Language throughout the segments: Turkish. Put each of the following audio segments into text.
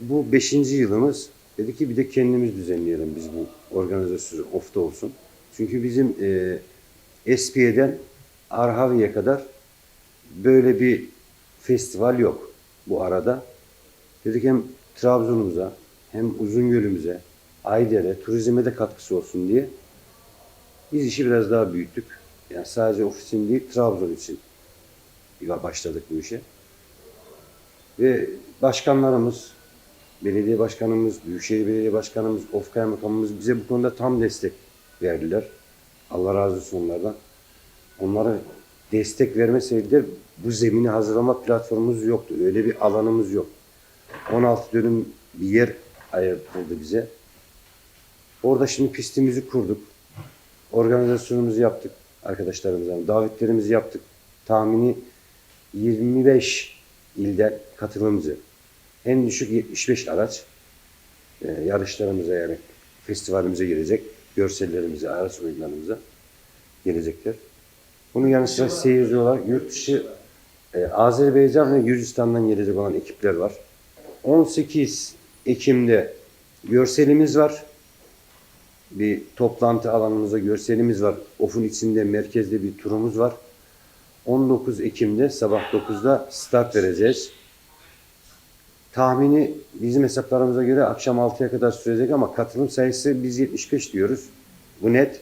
Bu beşinci yılımız. Dedi ki bir de kendimiz düzenleyelim biz bu organizasyonu ofta olsun. Çünkü bizim e, Espiye'den Arhavi'ye kadar böyle bir festival yok bu arada. Dedik hem Trabzon'umuza hem Uzungöl'ümüze, Ayder'e, turizme de katkısı olsun diye biz işi biraz daha büyüttük. Yani sadece ofisin değil Trabzon için başladık bu işe. Ve başkanlarımız, belediye başkanımız, büyükşehir belediye başkanımız, of kaymakamımız bize bu konuda tam destek verdiler. Allah razı olsun onlardan. Onlara destek vermeseydiler bu zemini hazırlama platformumuz yoktu. Öyle bir alanımız yok. 16 dönüm bir yer ayırtıldı bize. Orada şimdi pistimizi kurduk. Organizasyonumuzu yaptık arkadaşlarımızla. Davetlerimizi yaptık. Tahmini 25 ilden katılımcı. En düşük 75 araç e, yarışlarımıza yani festivalimize gelecek. Görsellerimize, araç oyunlarımıza gelecekler. Bunun yanı sıra seyirci olarak yurt dışı e, Azerbaycan ve Gürcistan'dan gelecek olan ekipler var. 18 Ekim'de görselimiz var. Bir toplantı alanımızda görselimiz var. Of'un içinde merkezde bir turumuz var. 19 Ekim'de sabah 9'da start vereceğiz. Tahmini bizim hesaplarımıza göre akşam 6'ya kadar sürecek ama katılım sayısı biz 75 diyoruz. Bu net.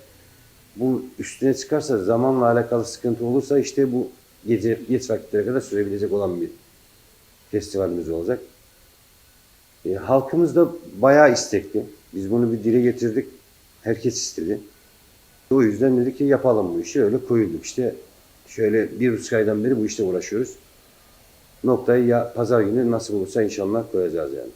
Bu üstüne çıkarsa zamanla alakalı sıkıntı olursa işte bu gece geç vakitlere kadar sürebilecek olan bir festivalimiz olacak. E, halkımız da bayağı istekli. Biz bunu bir dile getirdik. Herkes istedi. O yüzden dedik ki yapalım bu işi. Öyle koyulduk. İşte şöyle bir buçuk aydan beri bu işte uğraşıyoruz. Noktayı ya pazar günü nasıl olursa inşallah koyacağız yani.